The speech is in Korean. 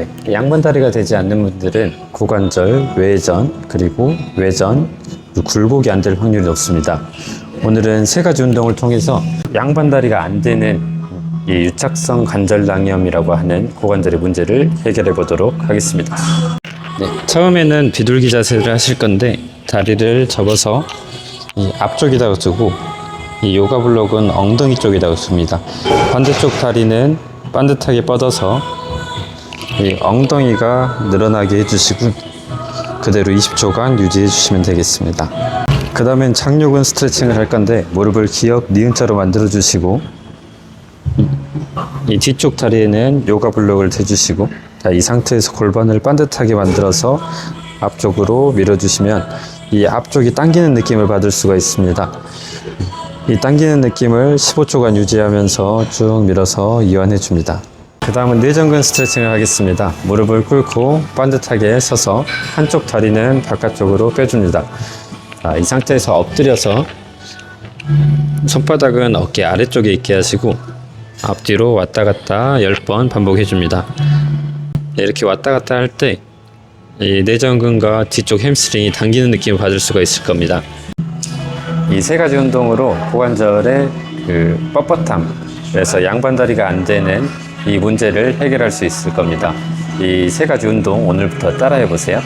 네, 양반다리가 되지 않는 분들은 고관절, 외전, 그리고 외전, 굴곡이 안 될 확률이 높습니다. 오늘은 세 가지 운동을 통해서 양반다리가 안 되는 이 유착성 관절낭염이라고 하는 고관절의 문제를 해결해 보도록 하겠습니다. 네, 처음에는 비둘기 자세를 하실 건데 다리를 접어서 이 앞쪽에다가 두고 이 요가 블록은 엉덩이 쪽에다가 둡니다. 반대쪽 다리는 반듯하게 뻗어서 이 엉덩이가 늘어나게 해주시고 그대로 20초간 유지해 주시면 되겠습니다. 그 다음엔 장요근 스트레칭을 할 건데 무릎을 기역 니은자로 만들어 주시고 이 뒤쪽 다리에는 요가 블록을 대주시고 자, 이 상태에서 골반을 반듯하게 만들어서 앞쪽으로 밀어주시면 이 앞쪽이 당기는 느낌을 받을 수가 있습니다. 이 당기는 느낌을 15초간 유지하면서 쭉 밀어서 이완해 줍니다. 그 다음은 내전근 스트레칭을 하겠습니다. 무릎을 꿇고 반듯하게 서서 한쪽 다리는 바깥쪽으로 빼줍니다. 자, 이 상태에서 엎드려서 손바닥은 어깨 아래쪽에 있게 하시고 앞뒤로 왔다 갔다 10번 반복해 줍니다. 이렇게 왔다 갔다 할 때 이 내전근과 뒤쪽 햄스트링이 당기는 느낌을 받을 수가 있을 겁니다. 이 세 가지 운동으로 고관절의 그 뻣뻣함, 그래서 양반다리가 안 되는 이 문제를 해결할 수 있을 겁니다. 이 세 가지 운동 오늘부터 따라해 보세요.